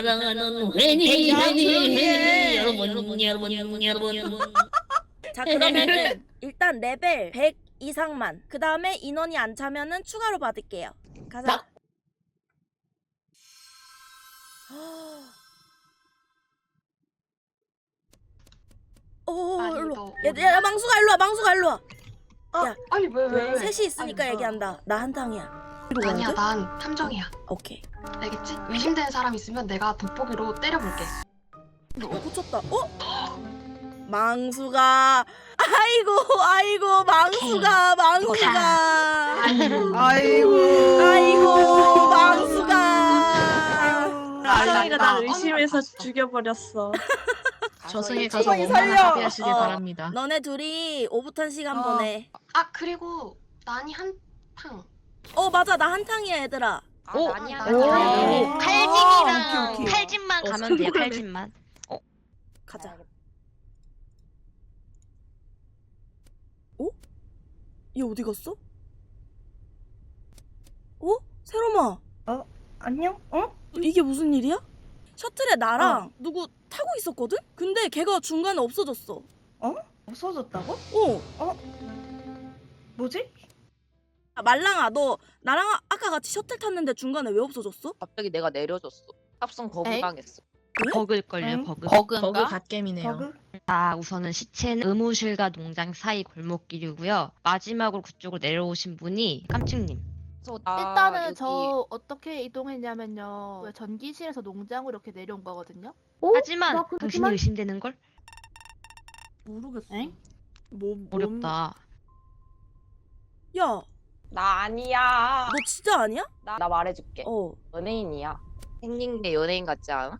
사랑하는 회니 회니 회니 여러분 여러분 여러분 여러분 자 그러면은 일단 레벨 100 이상만. 그 다음에 인원이 안 차면은 추가로 받을게요. 가자. 자. 오 일로 너 야, 야, 야 망수가 일로 와 망수가 일로 와. 아니 왜 왜? 왜? 셋이 있으니까 아니, 얘기한다. 나 한 탕이야 아니야 난 탐정이야. 오케이 알겠지? 의심되는 사람 있으면 내가 돋보기로 때려볼게. 어 고쳤다 어? 망수가 아이고 아이고 망수가 망수가 아이고. 아이고 망수가 아성이가 나날 의심해서 봤어. 죽여버렸어. 저승에 가서 저기 살려. 원만한 합의하시길 어. 바랍니다 너네 둘이 오붓한 시간 어. 보내 아 그리고 난이 한탕. 어 맞아 나 한탕이야 얘들아 오! 오. 아니야. 오. 아니야. 오. 칼집이랑 오케이, 오케이. 칼집만 어, 가면 돼요. 손가락에. 칼집만. 가자 어? 얘 어디 갔어? 어? 세롬아 안녕? 어? 이게 무슨 일이야? 셔틀에 나랑 누구 타고 있었거든? 근데 걔가 중간에 없어졌어 없어졌다고? 어 뭐지? 아, 말랑아 너 나랑 아- 아까 같이 셔틀 탔는데 중간에 왜 없어졌어? 갑자기 내가 내려줬어. 탑승 거부당했어. 버그일걸요, 응? 버그. 버그 버그인가? 갓겜이네요 버그? 자, 우선은 시체는 의무실과 농장 사이 골목길이고요. 마지막으로 그쪽으로 내려오신 분이 깜찍님. 그래서 나 일단은 여기 저 어떻게 이동했냐면요. 왜 전기실에서 농장으로 이렇게 내려온 거거든요. 하지만 나 근데 당신이 의심되는 걸 모르겠어. 뭐, 뭔- 어렵다. 야너 나 아니야. 진짜 아니야? 나, 나 말해줄게. 어 연예인이야. 생긴 게 연예인 같지 않아?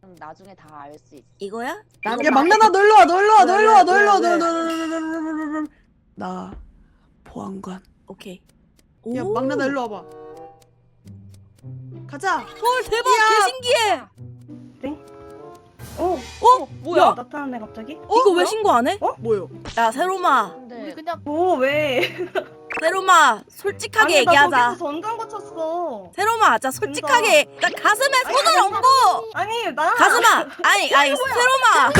그럼 나중에 다 알 수 있어. 이거야? 야 막내나 놀러 와 놀러 와 놀러 와 놀러 와 왜, 왜, 놀러 와, 놀러 와, 놀러 와, 놀러 와. 나 보안관 오케이 야 오. 막내나 일로 와봐 가자 헐 대박 개 신기해 어? 어? 뭐야? 나타났네 갑자기? 이거 왜 신고 안 해? 뭐요? 야 세롬아 우리 그냥 뭐 왜? 세롬아 솔직하게 아니 나 얘기하자. 거기서 전장고 쳤어. 세롬아 자 솔직하게. 나 가슴에 손을 얹고. 아니 나. 가슴아. 아니 아니 세롬아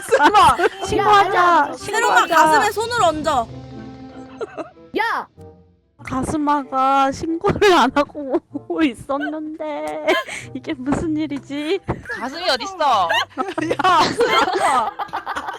설마. 신고하자. 세롬아 가슴에 손을 얹어. 야, 가스마가 신고를 안 하고 오고 있었는데 이게 무슨 일이지? 가슴이 어딨어? 야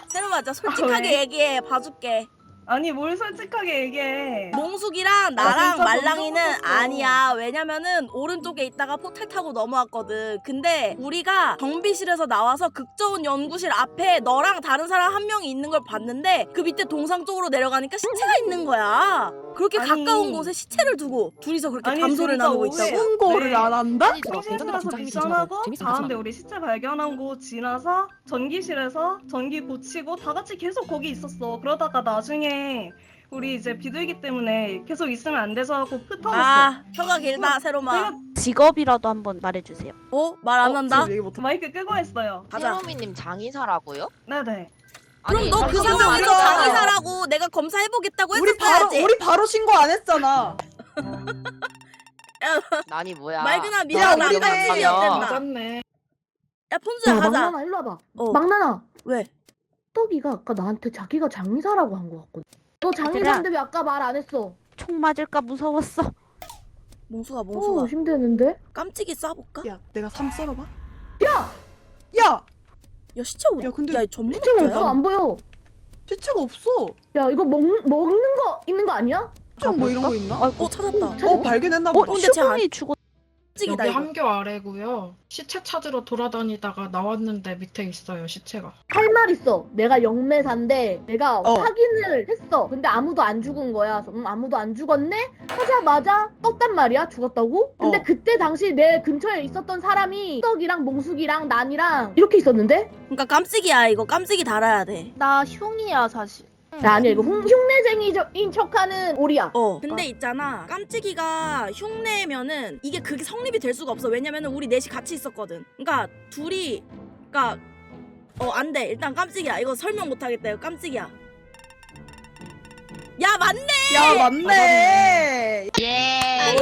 세롬아 자 솔직하게 왜? 얘기해 봐줄게 아니 뭘 솔직하게 얘기해 몽숙이랑 나랑 진짜 말랑이는 무서웠어. 아니야 왜냐면은 오른쪽에 있다가 포탈 타고 넘어왔거든 근데 우리가 경비실에서 나와서 극저온 연구실 앞에 너랑 다른 사람 한 명이 있는 걸 봤는데 그 밑에 동상 쪽으로 내려가니까 시체가 있는 거야 그렇게 아니. 가까운 곳에 시체를 두고 둘이서 그렇게 아니, 담소를 진짜 나누고 오해. 있다고 신고를 네. 안 한다? 통신실에서 미션하고 다음에 우리 시체 발견한 곳 지나서 전기실에서 전기 고치고 다 같이 계속 거기 있었어 그러다가 나중에 우리 이제 비둘기 때문에 계속 있으면 안 돼서 하고 흩어졌어 아 혀가 길다 세롬아 직업이라도 한번 말해주세요. 어? 말 안 한다? 지금 얘기 못해 마이크 끄고 했어요 가자 세로미님 장의사라고요? 네네 그럼 너 그 상황에서. 장의사라고 내가 검사해보겠다고 우리 바로 했었어야지 우리 바로 신고 안 했잖아 난이 뭐야? 말그나 야, 미안하다 우리네. 깜찍이 없댔다 맞았네 야 폰즈야 가자 막나나 일로 와봐. 어 막나나. 왜? 떡이가 아까 나한테 자기가 장의사라고 한 거 같거든. 너 장의사인데 왜 아까 말 안 했어? 총 맞을까 무서웠어. 몽수가 어, 몽수가 힘드는데? 깜찍이 쏴볼까? 야 내가 삼 썰어봐 야! 야 야 시체 어디? 야, 근데 야 전문 시체 없어 업자야? 안 보여. 시체가 없어 야 이거 먹 먹는 거 있는 거 아니야? 좀뭐 이런 거 있나? 어 찾았다. 어 발견했나 어, 보다 근데 쟤 안- 슈범이 죽었. 깜찍이다 여기 이거. 함교 아래고요. 시체 찾으러 돌아다니다가 나왔는데 밑에 있어요 시체가. 할 말 있어. 내가 영매사인데 내가 어. 확인을 했어. 근데 아무도 안 죽은 거야. 그래서, 음, 아무도 안 죽었네? 하자마자 떴단 말이야. 죽었다고? 근데 어. 그때 당시 내 근처에 있었던 사람이 떡이랑 몽숙이랑 난이랑 이렇게 있었는데? 그러니까 깜찍이야 이거 깜찍이 달아야 돼. 나 흉이야 사실. 나 아니야 이거 흉, 흉내쟁이인 척하는 오리야. 어. 근데 있잖아 깜찍이가 흉내면은 이게 그게 성립이 될 수가 없어. 왜냐면은 우리 넷이 같이 있었거든. 그러니까 둘이 그러니까 어 안 돼. 일단 깜찍이야. 이거 설명 못 하겠다. 이거 깜찍이야. 야 맞네. 야 맞네. 예.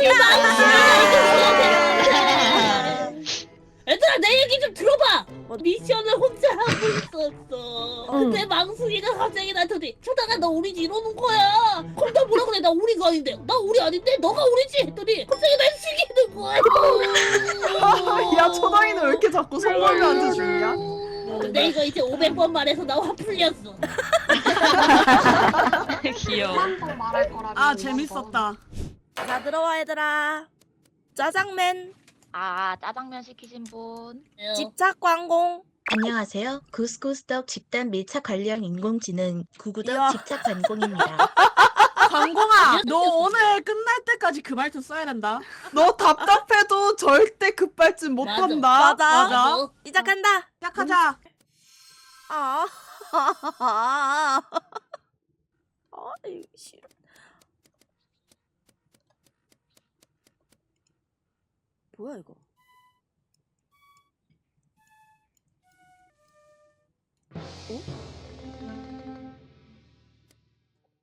얘들아 내 얘기 좀 들어봐 미션을 혼자 하고 있었어. 근데 망숙이가 갑자기 나한테 초다가 너 우리지? 이러는 거야. 그럼 나 뭐라 그래 나 우리가 아닌데 나 우리 아닌데? 너가 우리지? 했더니 갑자기 날 죽이는 거야. 야 초당이는 왜 이렇게 자꾸 송골매한테 죽냐? 근데 이거 이제 500번 말해서 나 화 풀렸어. 귀여워. 한번 말할 거라면 아 재밌었다. 자 들어와 얘들아. 짜장면 아 짜장면 시키신 분. 집착 광공. 안녕하세요. 구스구스덕 집단 밀착 관련 인공지능 구구덕 이야. 집착 관공입니다. 광공아, 너 오늘 끝날 때까지 그 말투 써야 된다. 너 답답해도 절대 급발진 못한다. 맞아. 맞아. 시작한다. 시작하자. 아. 아, 이거 싫어. 뭐야 이거?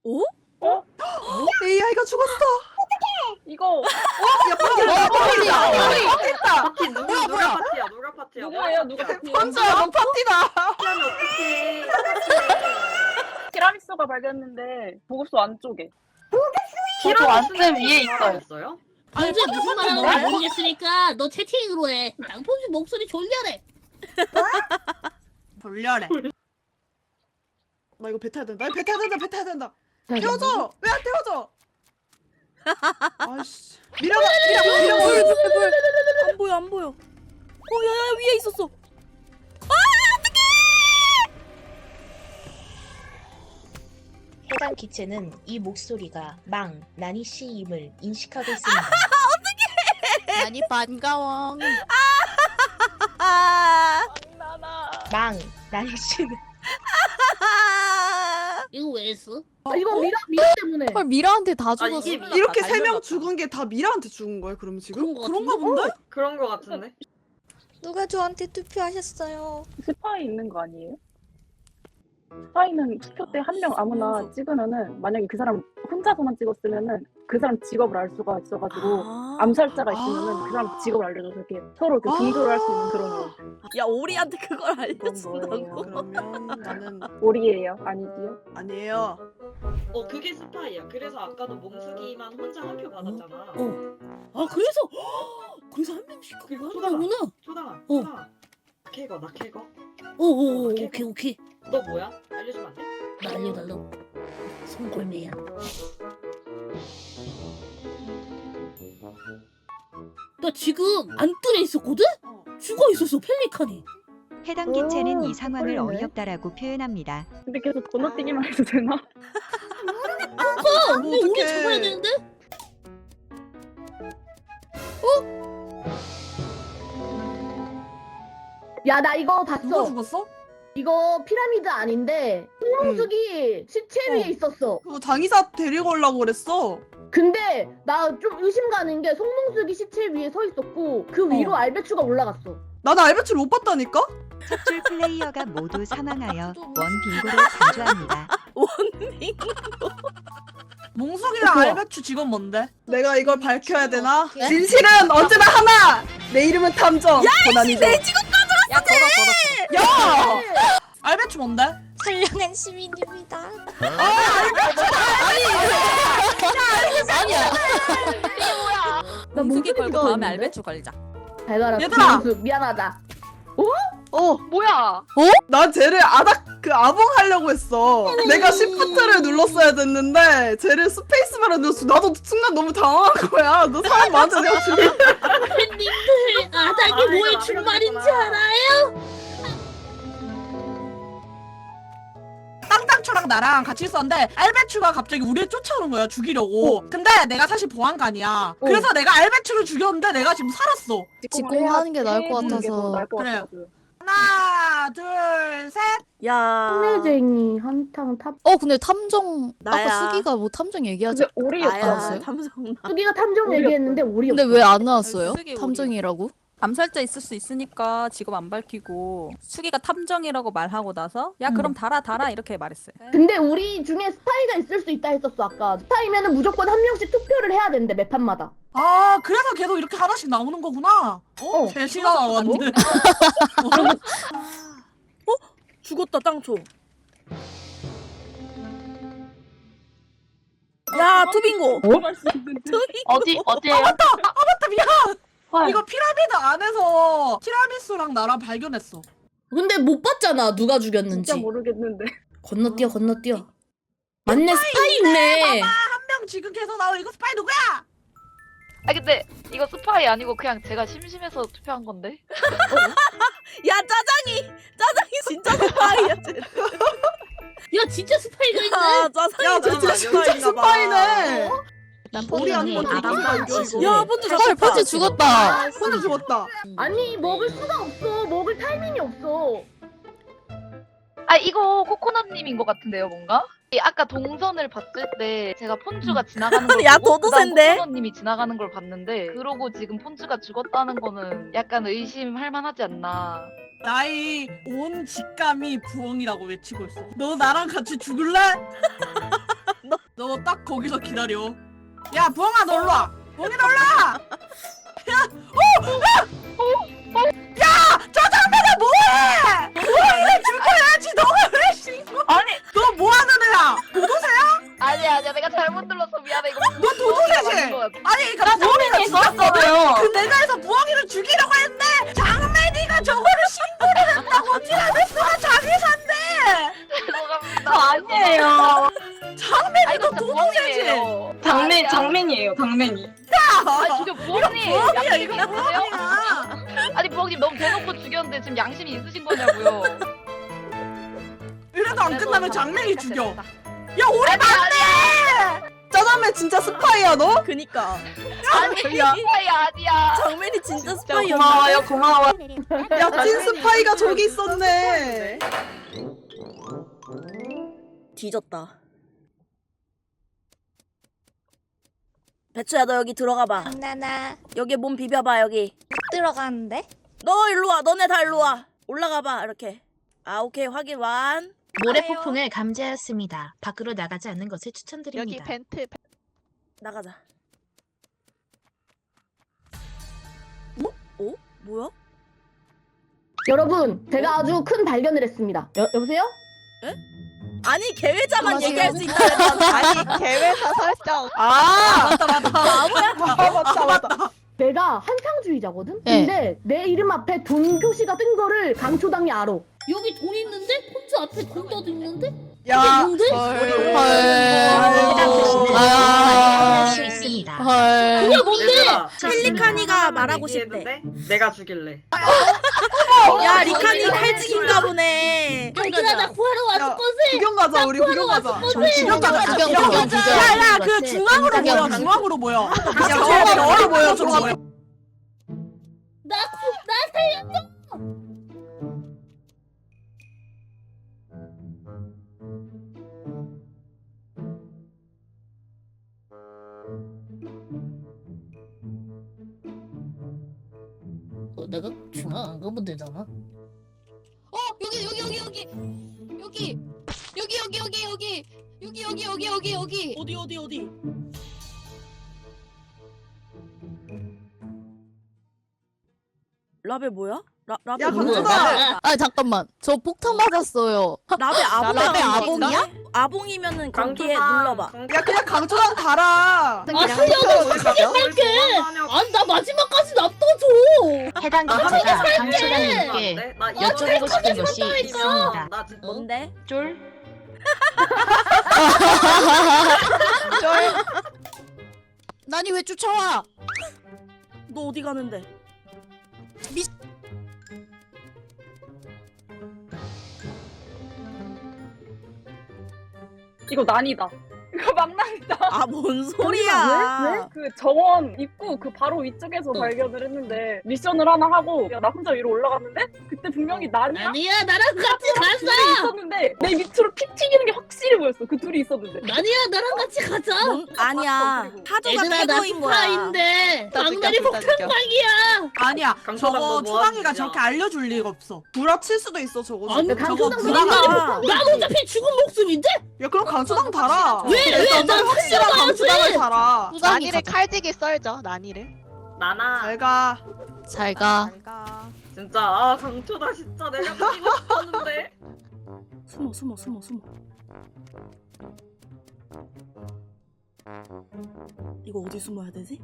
오? 오? AI가 죽었어. 이거 야, 뻥이다. 뻥이다. 뻥이다. 파티 누구 뭐야, 누가 뭐야? 파티야? 누가 파티야? 누구예요? 누가 파티야? 혼자야, 너 파티다. 하면 어떡해? 티라미수가 발견했는데 보급소 안쪽에. 보급소 안쪽 위에 있어요. 현재 무슨 말 하는 건지 모르겠으니까 너 채팅으로 해 양포지 목소리 졸려래 돌려래. 나 이거 배 타야 된다. 배 타야 된다. 배 타야 된다. 태워줘. 왜 안 태워줘? 아이씨. 밀어봐. 밀어봐. 밀어봐. 안 보여 안 보여. 어 야야 위에 있었어. 해당 기체는 이 목소리가 망, 나니 씨임을 인식하고 있습니다. 많이 반가워. 아. 망, 나니 씨는 이거 왜 했어? 아, 이거 미라 미라 때문에. 헐 미라한테 다 아, 죽었어. 이게 미- 이렇게 세명 죽은 게 다 미라한테 죽은 거야, 그럼 지금? 그런 거 그런가? 본데? 그런 거 같은데. 누가 저한테 투표하셨어요? 스파이 있는 거 아니에요? 스파이는 투표 때 한 명 아무나 찍으면은 만약에 그 사람 혼자서만 찍었으면은 그 사람 직업을 알 수가 있어가지고 아. 암살자가 있으면은 그 사람 직업을 알려줘서 이렇게 서로 이렇게 아. 공조를 할 수 있는 그런 거. 야 오리한테 그걸 알려준다고? 그러면 나는 오리예요, 아니지요? 아니에요. 어 그게 스파이야. 그래서 아까도 몽숙이만 혼자 한 표 받았잖아. 아 그래서 그래서 한 명씩 그거 하는 거구나 초당아, 어. 초당아. 나 캐거, 나 캐거. 오오 오케이 오케이 너 뭐야? 알려주면 안 돼? 나 알려달라고 손골매야 나 지금 안 뜰에 있었거든? 죽어 있었어 펠리칸이 해당 기체는 이 상황을 어이없다라고 표현합니다. 근데 계속 건너뛰기만 해도 되나? 아 근데 우리 어떡해. 잡아야 되는데? 야 나 이거 누가 봤어. 죽었어? 이거 피라미드 아닌데 송몽숙이 시체 위에 어. 있었어. 그거 장의사 데리고 오려고 그랬어. 근데 나 좀 의심 가는 게 송몽숙이 시체 위에 서 있었고 그 위로 어. 알배추가 올라갔어. 나는 알배추를 못 봤다니까? 첫 줄 플레이어가 모두 사망하여 원 빙고를 간주합니다. 원밍. 몽숙이랑? 알배추 직원 뭔데? 내가 이걸 밝혀야 되나? 진실은 언제나 하나! 내 이름은 탐정! 고난이죠. 내 직업 야 걸어 걸어. 야! 알배추 뭔데? 선량한 시민입니다. 아니야 나 몽숙이 걸고 다음에 알배추 걸자. 잘 가라. 얘들아! 미안하다. 어, 뭐야? 난 쟤를 아닥, 그 아봉 하려고 했어. 내가 시프트를 눌렀어야 됐는데, 쟤를 스페이스바를 눌렀어. 나도 순간 너무 당황한 거야. 너 사람 많은데 내가 죽여. 팬님들 아닥이 뭐의 준말인지 알아요? 땅땅초랑 나랑 같이 있었는데 알배추가 갑자기 우리를 쫓아오는 거야 죽이려고 근데 내가 사실 보안관이야 그래서 내가 알배추를 죽였는데 내가 지금 살았어 직공하는 게 나을 것 같아서. 그래요. 하나 둘 셋 야. 혼내쟁이 한탕 탑. 어 근데 탐정 나야. 아까 수기가 뭐 탐정 얘기하지 나야 않았어요? 탐정 나. 수기가 탐정 우리 얘기했는데 우리 근데 왜 안 나왔어요? 수기. 탐정이라고? 암살자 있을 수 있으니까 직업 안 밝히고 수기가 탐정이라고 말하고 나서 야 그럼 달아 달아 이렇게 말했어요. 근데 우리 중에 스파이가 있을 수 있다 했었어 아까 스파이면은 무조건 한 명씩 투표를 해야 된대 매 판마다 아 그래서 계속 이렇게 하나씩 나오는 거구나. 어? 셋이나 나왔는데. 죽었다 땅초. 야 투빙고. 투빙고. 어디? 아! 아 맞다 미안! 이거 피라미드 안에서 티라미수랑 나랑 발견했어. 근데 못 봤잖아 누가 죽였는지 진짜 모르겠는데. 건너뛰어 건너뛰어 맞네 스파이 있네 한명 지금 계속 나오 이거 스파이 누구야? 아 근데 이거 스파이 아니고 그냥 제가 심심해서 투표한 건데. 야 짜장이 짜장이 진짜 스파이야. 쟤. 야 진짜 스파이가 있네. 아 짜장이 야 진짜 진짜 진짜 스파이네. 난 우리 누가 이겨 이거? 야 폰즈 헐 잡혔다. 폰지 죽었다. 혼자 죽었다. 아니 먹을 수가 없어 먹을 타이밍이 없어 아 이거 코코넛님인 것 같은데요 뭔가? 이 아까 동선을 봤을 때 제가 폰주가 지나가는 걸 야, 보고 그다음 도도새인데? 코코넛님이 지나가는 걸 봤는데 그러고 지금 폰주가 죽었다는 거는 약간 의심할 만하지 않나. 나의 온 직감이 부엉이라고 외치고 있어. 너 나랑 같이 죽을래? 너 딱 거기서 기다려. 야 부엉아 너 일로 와. 부엉이 너 일로 와. 야, 어, 어, 어, 야, 짜장면아 뭐해? 부엉이를 죽여야지. 너가 왜 신고? 아니 너 뭐 하는 애야? 도도새야? 아니야 아니야 내가 잘못 눌렀어 미안해 이거. 너 도도새지? 아니 그러니까 부엉이를 죽였거든. 장맨 장맨이에요 장맨이. 아 죽여 부엉님. 부엉이야 양심이 이거 있으세요? 부엉이야. 아니 부엉님 너무 대놓고 죽였는데 지금 양심이 있으신 거냐고요? 이래도 안 그래도 끝나면 다 장맨이 죽여. 됐다. 야 우리 맞네. 짜장면 진짜 스파이야 너? 그니까 아니 야. 스파이 아니야. 장면이 진짜 진짜 스파이였나? 고마워요 고마워. 야 찐 스파이가 저기 있었네. 뒤졌다. 배추야 너 여기 들어가 봐. 나나 여기 몸 비벼봐 여기. 들어가는데? 너 일로 와. 너네 다 일로 와. 올라가 봐 이렇게. 아 오케이 확인 완. 모래 폭풍을 감지하였습니다. 밖으로 나가지 않는 것을 추천드립니다. 벤트. 나가자. 어? 어? 뭐야? 여러분 제가 아주 큰 발견을 했습니다 여, 여보세요? 아니 계획자만 맞아요. 얘기할 수 있다. 아니 계획사 설정 아 맞다 맞다. 바보야? 아 맞다 맞다. 내가 한상주의자거든? 네. 근데 내 이름 앞에 돈 표시가 뜬 거를 강초당이 알아 여기 돈 있는데 폰즈 앞에 돈 떠도 있는데? 야 뭔데? 해당 표시는 아. 확인할 수 있습니다. 헐. 그게 뭔데? 펠리카니가 말하고 싶대. 얘기했는데 내가 죽일래. 야 리카니 탈직인가 보네. 얘들아 나 구하러 왔을 야, 거지? 구경 가자 우리 구경 가자. 구경 가자. 구경, 가자. 구경. 야야 그 중앙으로 구경. 중앙으로 모여. 야 중앙으로 모여 중앙 내가 중앙 안 가면 되잖아? 어 여기 여기 여기 여기 여기 여기 여기 여기 여기 여기 여기 여기 여기 여기 어디 어디 어디? 라벨 뭐야? 라 라벨 야, 뭐야? 강준아! 아 잠깐만 저 폭탄 맞았어요 라벨 아봉 라벨 아봉이야? 아봉이면은 거기에 강조당, 눌러봐. 강조- 야 그냥 강초당 달아. 아, 살려줘! 크게 살게! 아니, 나 마지막까지 놔둬줘! 해당 나 기자가 살게! 강초당님께 네, 나 여쭤보고 싶은 것이. 있습니다. 나 진짜 뭔데? 쫄. 난이 왜 쫓아와 너 어디 가는데? 이거 난이다. 이거 망나니다. 아뭔 잠시만, 소리야? 그 정원 입구 그 바로 위쪽에서 발견을 했는데 미션을 하나 하고 야, 나 혼자 위로 올라갔는데 그때 분명히 나니야 아니야 나랑 같이 둘이 가자. 있었는데 내 밑으로 피 튀기는 게 확실히 보였어. 그 둘이 있었는데. 아니야 나랑 같이 가자. 뭔 아니야. 타조가 얘들아 나 태도인 거야. 스파인데 막날이 폭탄방이야. 아니야 저거 너 초방이가 뭐하는 저렇게 알려줄 리가 없어 구라칠 수도 있어 저거 아니, 저거 강초당 구라가 나난 어차피 죽은 목숨인데 야 그럼 강초당 달아 왜, 왜? 일단 난 확실한 살려가야지. 강초당을 달아. 난이를 칼지게 썰죠 난이를. 나나. 잘가. 잘가. 진짜 아 강초다 진짜. 내가 죽이고 싶었는데. 숨어 숨어 숨어 숨어. 이거 어디 숨어야 되지?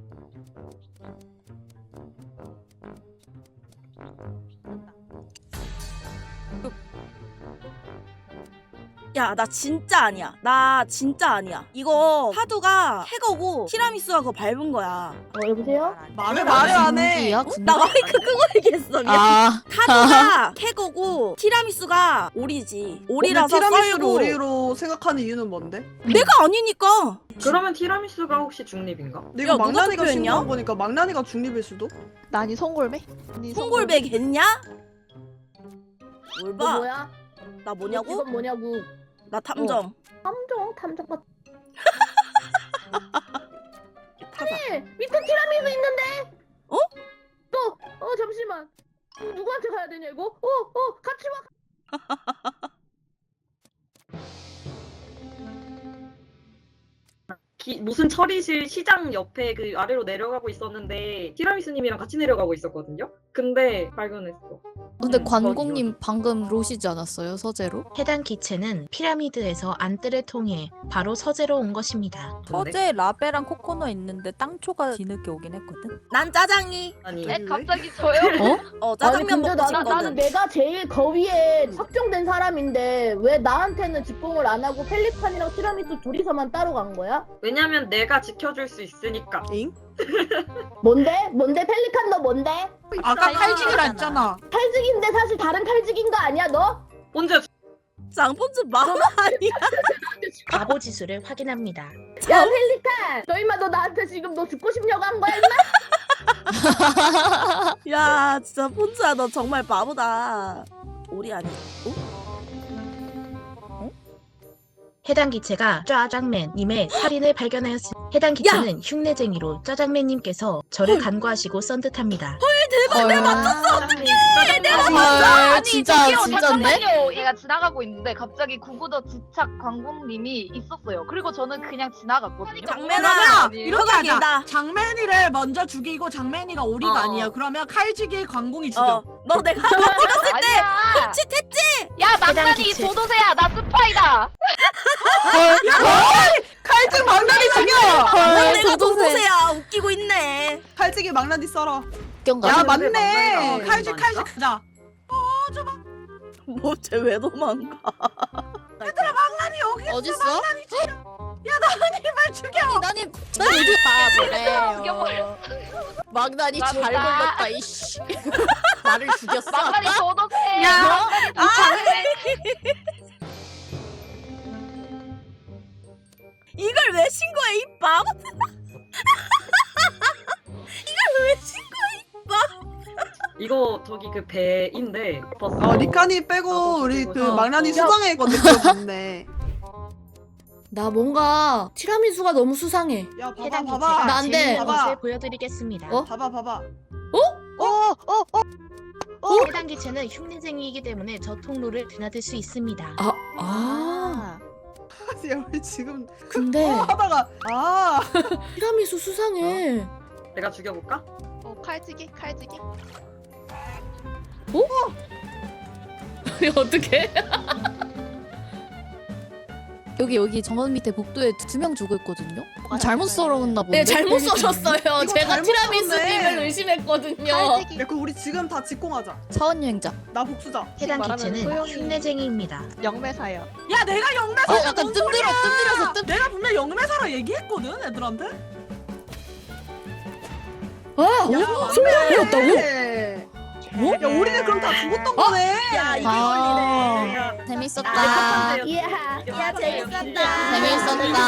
야, 나 진짜 아니야. 나 진짜 아니야. 이거 파두가 해거고 티라미수가 그거 밟은 거야. 어 여보세요? 말을 말을 안해 누구야, 나 마이크 끄고 얘기했어. 미안. 아 타조가 캐거고 티라미수가 오리지. 오리라서 티라미수를 썰고 오리로 생각하는 이유는 뭔데? 내가 아니니까. 그러면 티라미수가 혹시 중립인가? 이거 누가 망나니가 투표했냐? 신고한 거니까 망나니가 중립일 수도? 난이 송골매? 송골백 했냐? 뭘 너 봐? 뭐야? 나너 뭐냐고? 직업 뭐냐고? 나 탐정. 탐정 탐정 같. 타자. 아니 밑에 티라미수 있는데. 어? 너어 잠시만. 어, 누구한테 가야 되냐 이거? 어어 같이 와. 기- 무슨 처리실 시장 옆에 그 아래로 내려가고 있었는데 티라미수님이랑 같이 내려가고 있었거든요. 근데 발견했어. 근데 음, 관공님 방금 로시지 않았어요 서재로? 해당 기체는 피라미드에서 안뜰을 통해 바로 서재로 온 것입니다. 서재 라베랑 코코넛 있는데 땅초가 뒤늦게 오긴 했거든. 난 짜장이. 아니 에 갑자기 저요? 어 아니 짜장면 근데 먹고 나는, 나는 싶거든. 내가 제일 거위에 확정된 사람인데 왜 나한테는 직봉을 안 하고 펠리칸이랑 티라미수 둘이서만 따로 간 거야? 왜냐면 내가 지켜줄 수 있으니까. 잉? 뭔데? 뭔데 펠리칸 너 뭔데? 아까 칼직이라 했잖아 칼직인데 사실 다른 칼직인 거 아니야 너? 언제 장본즈 마마 아니야? 바보 지수를 확인합니다. 야 펠리칸 너 임마 너 나한테 지금 너 죽고 싶냐고 한 거야 임마? 야 진짜 폰즈야 너 정말 바보다. 오리 아니? 어? 해당 기체가 짜장맨님의 살인을 발견하였습니다. 해당 기체는 흉내쟁이로 짜장맨님께서 저를 간과하시고 썬 듯합니다. 대박! 내가 맞췄어! 헐 아니 진짜 저기요 진짜인데? 잠깐만요 얘가 지나가고 있는데 갑자기 구구더 지착 관공님이 있었어요. 그리고 저는 그냥 지나갔거든요. 장면아 그러면 이렇게 혀가 하자 길다. 장맨이를 먼저 죽이고 장맨이가 오리가 어. 아니야. 그러면 칼직이 광공이 죽여. 어, 너 내가 아니야. 훔칫했지? 야 망나니 기체. 도도새야. 나 스파이다 칼직 망나니 죽여! 너 내가. 도도새야 웃기고 있네. 칼직이 망나니 썰어. 야 아, 맞네. 어, 망나니가? 칼직 가자. 뭐쟤 왜 도망가? 망나니 여기 있어. 어딨어? 망나니 죽여. 야 나니만 죽여. 나님 저기 다 죽여버려. 망나니 잘 걸렸다 이씨. 나를 죽였어? 망나니 도도새 야. 망 이걸 왜 신고해 이 바보? 이걸 왜 신고해 이 바보? 이거 저기 그 배인데. 어 리카니 빼고 나도 우리 그 좀- 망나니 어. 수상해 건데 나 뭔가 티라미수가 너무 수상해. 야 봐봐 봐봐 기체가 난 돼. 재밌는 봐봐. 것을 보여드리겠습니다. 어? 봐봐 봐봐 해당 기체는 흉내쟁이이기 때문에 저 통로를 드나들 수 있습니다. 아, 아. 야 우리 지금 근데 어, 하다가 아 티라미수 수상해. 내가 죽여볼까? 어 칼지기 칼지기 어떻게? 여기 여기 정원 밑에 복도에 두 명 죽어 있거든요? 잘못 썰었나 본데? 네, 잘못 써셨어요. 이거 제가 잘못 티라미수님을 썼네. 의심했거든요. 야 그럼 우리 지금 다 직공하자. 차원 여행자. 나 복수자. 해당 말하면 기체는 소용이- 흉내쟁이입니다. 영매사예요. 야 내가 영매사 어, 약간 뜸들어 뜸들여서 뜸 내가 분명 영매사라 얘기했거든 애들한테? 아, 오, 소름이었다고? 네. 뭐? 야 우리는 그럼 다 죽었던 거네. 야 이게 아. 걸리네. 어. 재밌었다. 아, 이야. 야 재밌었다. 재밌었다.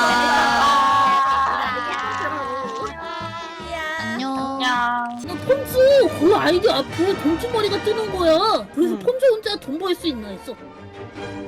안녕. 너 폰즈 그 아이디 앞에 동치머리가 뜨는 거야. 그래서 폰즈 혼자 돈 벌 수 있나 했어.